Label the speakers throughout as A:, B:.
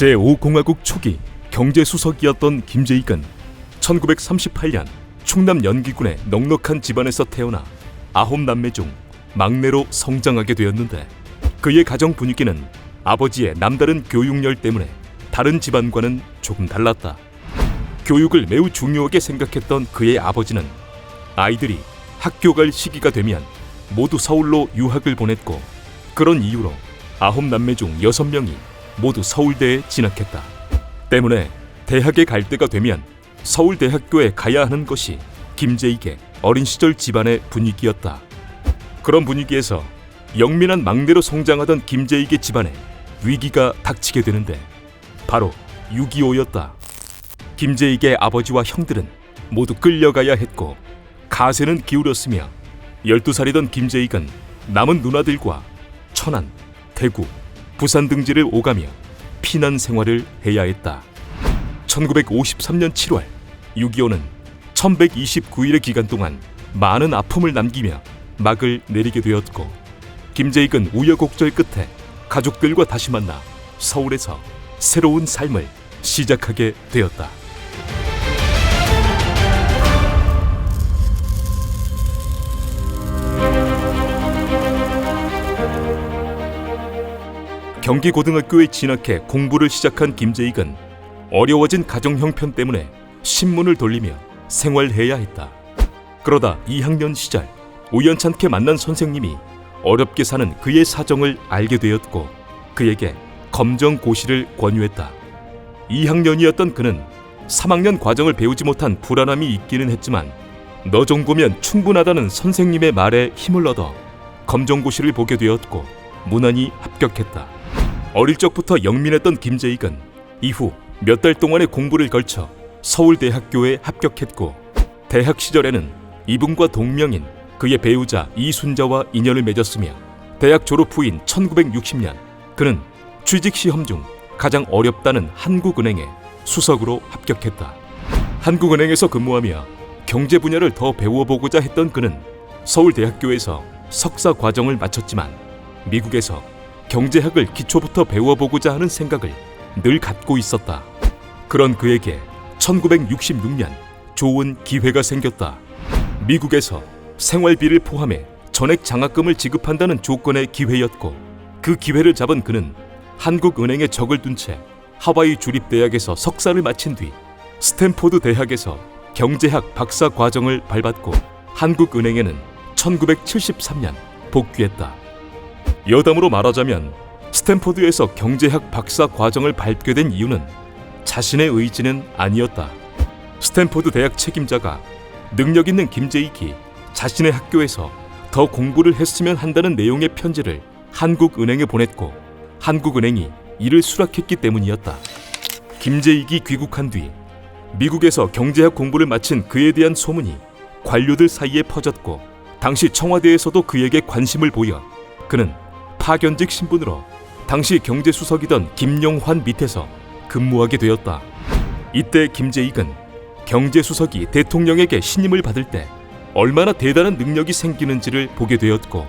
A: 제5공화국 초기 경제수석이었던 김재익은 1938년 충남 연기군의 넉넉한 집안에서 태어나 아홉 남매 중 막내로 성장하게 되었는데 그의 가정 분위기는 아버지의 남다른 교육열 때문에 다른 집안과는 조금 달랐다. 교육을 매우 중요하게 생각했던 그의 아버지는 아이들이 학교 갈 시기가 되면 모두 서울로 유학을 보냈고 그런 이유로 아홉 남매 중 여섯 명이 모두 서울대에 진학했다. 때문에 대학에 갈 때가 되면 서울대학교에 가야 하는 것이 김재익의 어린 시절 집안의 분위기였다. 그런 분위기에서 영민한 막내로 성장하던 김재익의 집안에 위기가 닥치게 되는데 바로 6.25였다. 김재익의 아버지와 형들은 모두 끌려가야 했고 가세는 기울었으며 12살이던 김재익은 남은 누나들과 천안, 대구, 부산 등지를 오가며 피난 생활을 해야 했다. 1953년 7월 6.25는 1129일의 기간 동안 많은 아픔을 남기며 막을 내리게 되었고 김재익은 우여곡절 끝에 가족들과 다시 만나 서울에서 새로운 삶을 시작하게 되었다. 경기고등학교에 진학해 공부를 시작한 김재익은 어려워진 가정 형편 때문에 신문을 돌리며 생활해야 했다. 그러다 2학년 시절 우연찮게 만난 선생님이 어렵게 사는 그의 사정을 알게 되었고 그에게 검정고시를 권유했다. 2학년이었던 그는 3학년 과정을 배우지 못한 불안함이 있기는 했지만 너 정도면 충분하다는 선생님의 말에 힘을 얻어 검정고시를 보게 되었고 무난히 합격했다. 어릴 적부터 영민했던 김재익은 이후 몇 달 동안의 공부를 걸쳐 서울대학교에 합격했고 대학 시절에는 이분과 동명인 그의 배우자 이순자와 인연을 맺었으며 대학 졸업 후인 1960년 그는 취직 시험 중 가장 어렵다는 한국은행에 수석으로 합격했다. 한국은행에서 근무하며 경제 분야를 더 배워보고자 했던 그는 서울대학교에서 석사 과정을 마쳤지만 미국에서 경제학을 기초부터 배워보고자 하는 생각을 늘 갖고 있었다. 그런 그에게 1966년 좋은 기회가 생겼다. 미국에서 생활비를 포함해 전액 장학금을 지급한다는 조건의 기회였고 그 기회를 잡은 그는 한국은행에 적을 둔 채 하와이 주립대학에서 석사를 마친 뒤 스탠포드 대학에서 경제학 박사 과정을 밟았고 한국은행에는 1973년 복귀했다. 여담으로 말하자면 스탠포드에서 경제학 박사 과정을 밟게 된 이유는 자신의 의지는 아니었다. 스탠포드 대학 책임자가 능력 있는 김재익이 자신의 학교에서 더 공부를 했으면 한다는 내용의 편지를 한국은행에 보냈고 한국은행이 이를 수락했기 때문이었다. 김재익이 귀국한 뒤 미국에서 경제학 공부를 마친 그에 대한 소문이 관료들 사이에 퍼졌고 당시 청와대에서도 그에게 관심을 보여 그는 파견직 신분으로 당시 경제수석이던 김용환 밑에서 근무하게 되었다. 이때 김재익은 경제수석이 대통령에게 신임을 받을 때 얼마나 대단한 능력이 생기는지를 보게 되었고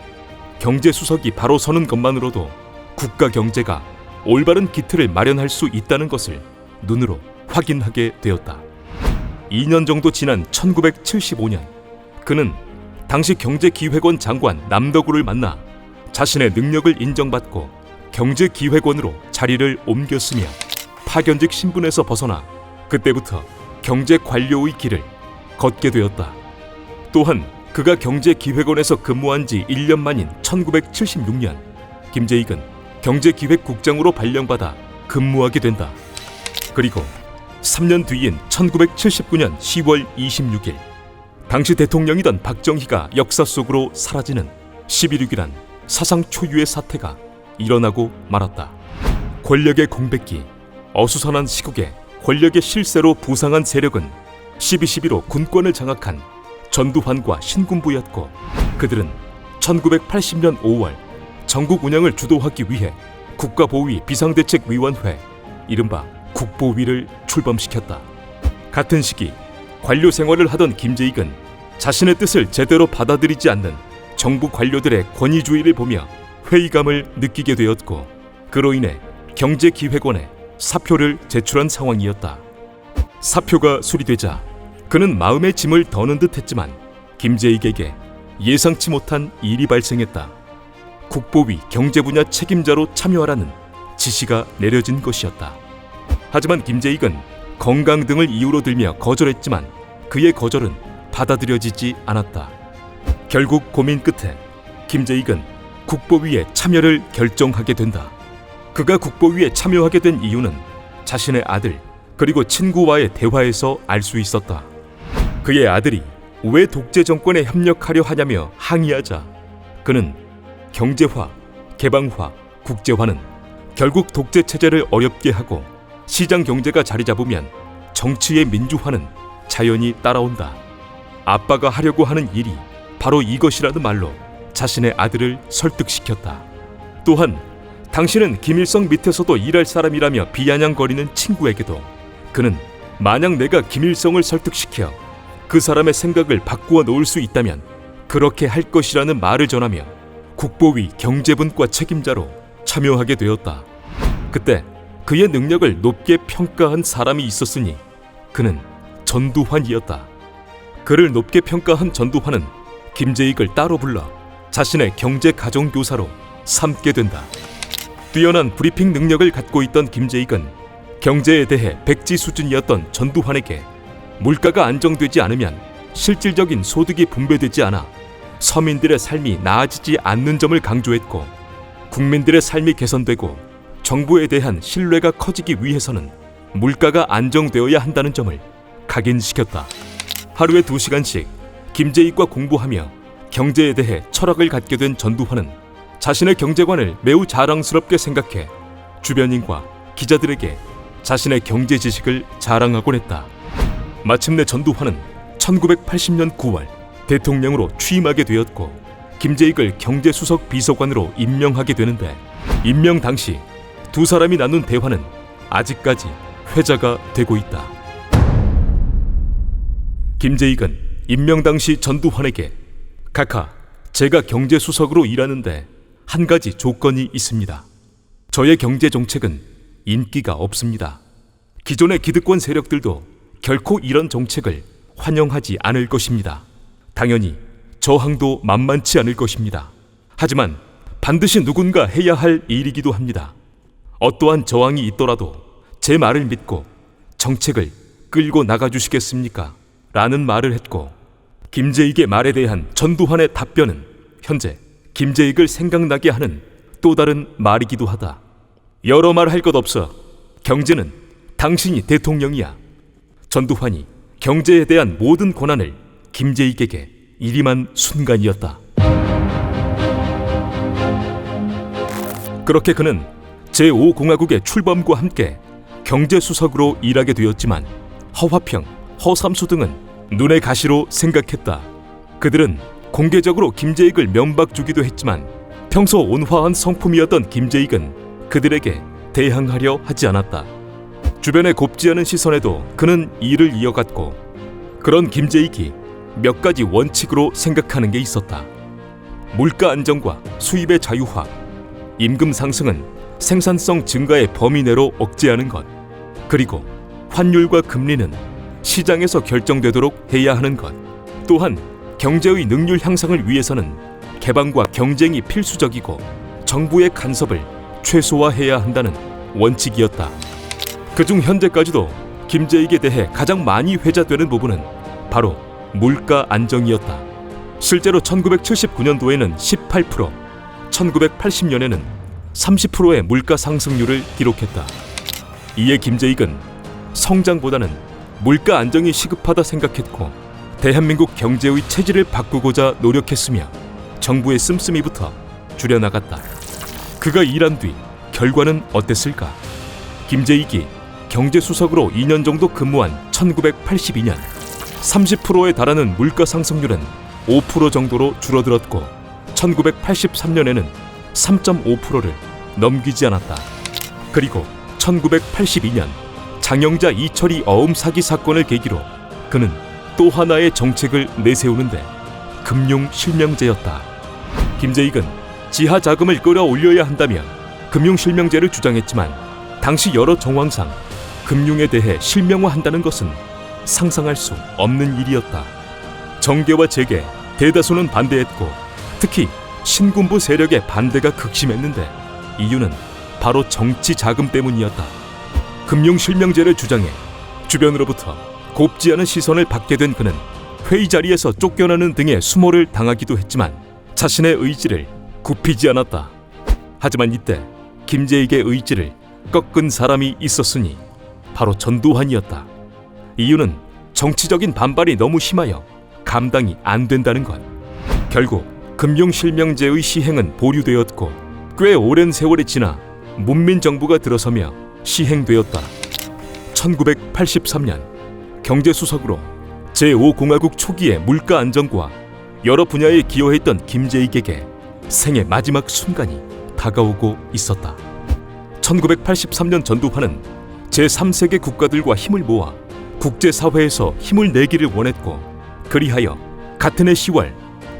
A: 경제수석이 바로 서는 것만으로도 국가 경제가 올바른 기틀을 마련할 수 있다는 것을 눈으로 확인하게 되었다. 2년 정도 지난 1975년 그는 당시 경제기획원 장관 남덕우를 만나 자신의 능력을 인정받고 경제 기획원으로 자리를 옮겼으며 파견직 신분에서 벗어나 그때부터 경제 관료의 길을 걷게 되었다. 또한 그가 경제 기획원에서 근무한 지 1년 만인 1976년 김재익은 경제 기획국장으로 발령받아 근무하게 된다. 그리고 3년 뒤인 1979년 10월 26일 당시 대통령이던 박정희가 역사 속으로 사라지는 11.6이란 사상 초유의 사태가 일어나고 말았다. 권력의 공백기, 어수선한 시국에 권력의 실세로 부상한 세력은 12.12로 군권을 장악한 전두환과 신군부였고 그들은 1980년 5월 전국 운영을 주도하기 위해 국가보위 비상대책위원회 이른바 국보위를 출범시켰다. 같은 시기 관료 생활을 하던 김재익은 자신의 뜻을 제대로 받아들이지 않는 정부 관료들의 권위주의를 보며 회의감을 느끼게 되었고 그로 인해 경제기획원에 사표를 제출한 상황이었다. 사표가 수리되자 그는 마음의 짐을 더는 듯했지만 김재익에게 예상치 못한 일이 발생했다. 국보위 경제 분야 책임자로 참여하라는 지시가 내려진 것이었다. 하지만 김재익은 건강 등을 이유로 들며 거절했지만 그의 거절은 받아들여지지 않았다. 결국 고민 끝에 김재익은 국보위에 참여를 결정하게 된다. 그가 국보위에 참여하게 된 이유는 자신의 아들 그리고 친구와의 대화에서 알 수 있었다. 그의 아들이 왜 독재 정권에 협력하려 하냐며 항의하자 그는 경제화, 개방화, 국제화는 결국 독재 체제를 어렵게 하고 시장 경제가 자리 잡으면 정치의 민주화는 자연히 따라온다. 아빠가 하려고 하는 일이 바로 이것이라는 말로 자신의 아들을 설득시켰다. 또한 당신은 김일성 밑에서도 일할 사람이라며 비아냥거리는 친구에게도 그는 만약 내가 김일성을 설득시켜 그 사람의 생각을 바꾸어 놓을 수 있다면 그렇게 할 것이라는 말을 전하며 국보위 경제분과 책임자로 참여하게 되었다. 그때 그의 능력을 높게 평가한 사람이 있었으니 그는 전두환이었다. 그를 높게 평가한 전두환은 김재익을 따로 불러 자신의 경제 가정 교사로 삼게 된다. 뛰어난 브리핑 능력을 갖고 있던 김재익은 경제에 대해 백지 수준이었던 전두환에게 물가가 안정되지 않으면 실질적인 소득이 분배되지 않아 서민들의 삶이 나아지지 않는 점을 강조했고 국민들의 삶이 개선되고 정부에 대한 신뢰가 커지기 위해서는 물가가 안정되어야 한다는 점을 각인시켰다. 하루에 두 시간씩 김재익과 공부하며 경제에 대해 철학을 갖게 된 전두환은 자신의 경제관을 매우 자랑스럽게 생각해 주변인과 기자들에게 자신의 경제 지식을 자랑하곤 했다. 마침내 전두환은 1980년 9월 대통령으로 취임하게 되었고 김재익을 경제수석 비서관으로 임명하게 되는데 임명 당시 두 사람이 나눈 대화는 아직까지 회자가 되고 있다. 김재익은 임명 당시 전두환에게 카카 제가 경제수석으로 일하는데 한 가지 조건이 있습니다. 저의 경제 정책은 인기가 없습니다. 기존의 기득권 세력들도 결코 이런 정책을 환영하지 않을 것입니다. 당연히 저항도 만만치 않을 것입니다. 하지만 반드시 누군가 해야 할 일이기도 합니다. 어떠한 저항이 있더라도 제 말을 믿고 정책을 끌고 나가 주시겠습니까? 라는 말을 했고 김재익의 말에 대한 전두환의 답변은 현재 김재익을 생각나게 하는 또 다른 말이기도 하다. 여러 말 할 것 없어. 경제는 당신이 대통령이야. 전두환이 경제에 대한 모든 권한을 김재익에게 이임한 순간이었다. 그렇게 그는 제5공화국의 출범과 함께 경제수석으로 일하게 되었지만 허화평, 허삼수 등은 눈의 가시로 생각했다. 그들은 공개적으로 김재익을 면박 주기도 했지만 평소 온화한 성품이었던 김재익은 그들에게 대항하려 하지 않았다. 주변의 곱지 않은 시선에도 그는 일을 이어갔고 그런 김재익이 몇 가지 원칙으로 생각하는 게 있었다. 물가 안정과 수입의 자유화, 임금 상승은 생산성 증가의 범위 내로 억제하는 것, 그리고 환율과 금리는 시장에서 결정되도록 해야 하는 것, 또한 경제의 능률 향상을 위해서는 개방과 경쟁이 필수적이고 정부의 간섭을 최소화해야 한다는 원칙이었다. 그중 현재까지도 김재익에 대해 가장 많이 회자되는 부분은 바로 물가 안정이었다. 실제로 1979년도에는 18%, 1980년에는 30%의 물가 상승률을 기록했다. 이에 김재익은 성장보다는 물가 안정이 시급하다 생각했고 대한민국 경제의 체질을 바꾸고자 노력했으며 정부의 씀씀이부터 줄여나갔다. 그가 일한 뒤 결과는 어땠을까? 김재익이 경제수석으로 2년 정도 근무한 1982년 30%에 달하는 물가 상승률은 5% 정도로 줄어들었고 1983년에는 3.5%를 넘기지 않았다. 그리고 1982년 장영자 이철이 어음 사기 사건을 계기로 그는 또 하나의 정책을 내세우는데 금융 실명제였다. 김재익은 지하 자금을 끌어올려야 한다며 금융 실명제를 주장했지만 당시 여러 정황상 금융에 대해 실명화한다는 것은 상상할 수 없는 일이었다. 정계와 재계 대다수는 반대했고 특히 신군부 세력의 반대가 극심했는데 이유는 바로 정치 자금 때문이었다. 금융 실명제를 주장해 주변으로부터 곱지 않은 시선을 받게 된 그는 회의 자리에서 쫓겨나는 등의 수모를 당하기도 했지만 자신의 의지를 굽히지 않았다. 하지만 이때 김재익의 의지를 꺾은 사람이 있었으니 바로 전두환이었다. 이유는 정치적인 반발이 너무 심하여 감당이 안 된다는 것. 결국 금융실명제의 시행은 보류되었고 꽤 오랜 세월이 지나 문민정부가 들어서며 시행되었다. 1983년 경제수석으로 제5공화국 초기의 물가 안정과 여러 분야에 기여했던 김재익에게 생의 마지막 순간이 다가오고 있었다. 1983년 전두환은 제3세계 국가들과 힘을 모아 국제사회에서 힘을 내기를 원했고 그리하여 같은 해 10월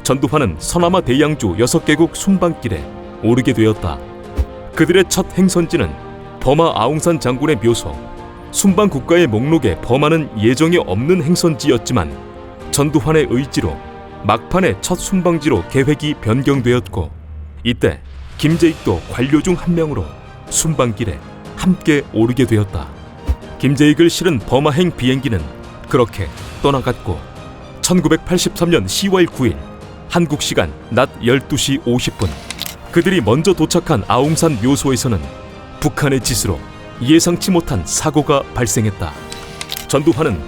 A: 전두환은 서남아 대양주 6개국 순방길에 오르게 되었다. 그들의 첫 행선지는 버마 아웅산 장군의 묘소 순방 국가의 목록에 버마는 예정에 없는 행선지였지만 전두환의 의지로 막판에 첫 순방지로 계획이 변경되었고 이때 김재익도 관료 중 한 명으로 순방길에 함께 오르게 되었다. 김재익을 실은 버마행 비행기는 그렇게 떠나갔고 1983년 10월 9일 한국 시간 낮 12시 50분 그들이 먼저 도착한 아웅산 묘소에서는 북한의 짓으로 예상치 못한 사고가 발생했다. 전두환은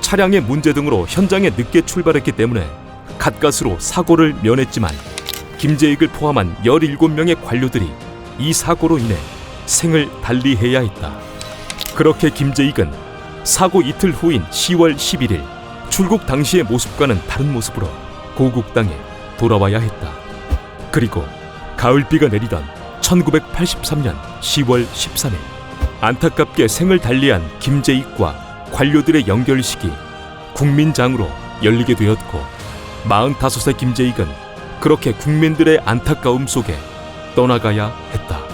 A: 차량의 문제 등으로 현장에 늦게 출발했기 때문에 갓갓으로 사고를 면했지만 김재익을 포함한 17명의 관료들이 이 사고로 인해 생을 달리해야 했다. 그렇게 김재익은 사고 이틀 후인 10월 11일 출국 당시의 모습과는 다른 모습으로 고국 땅에 돌아와야 했다. 그리고 가을비가 내리던 1983년 10월 13일 안타깝게 생을 달리한 김재익과 관료들의 연결식이 국민장으로 열리게 되었고 45세 김재익은 그렇게 국민들의 안타까움 속에 떠나가야 했다.